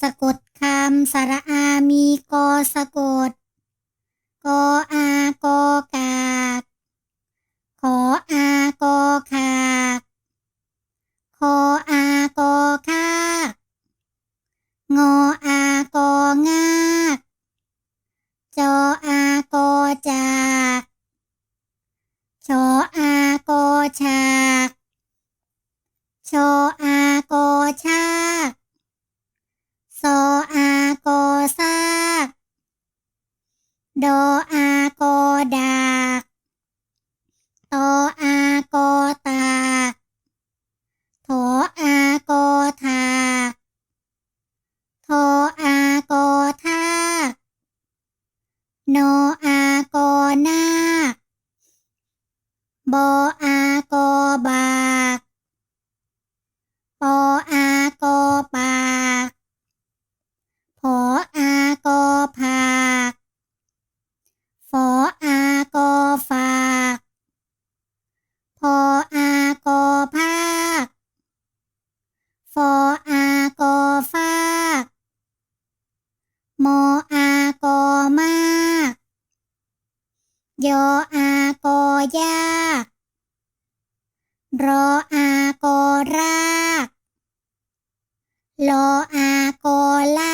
สะกดคำสระอามีกอสะกด กออากอกากขออากอขากคออากอคากงออากองากจออากอจากชออากอฉากชออากอชา โดอาโกดากตอาโกตากโถอาโกทากโทอาโกทากโนอาโกนาคบอา ฟออากอฟากมออากอมากยออากอยากรออากอราก ลออา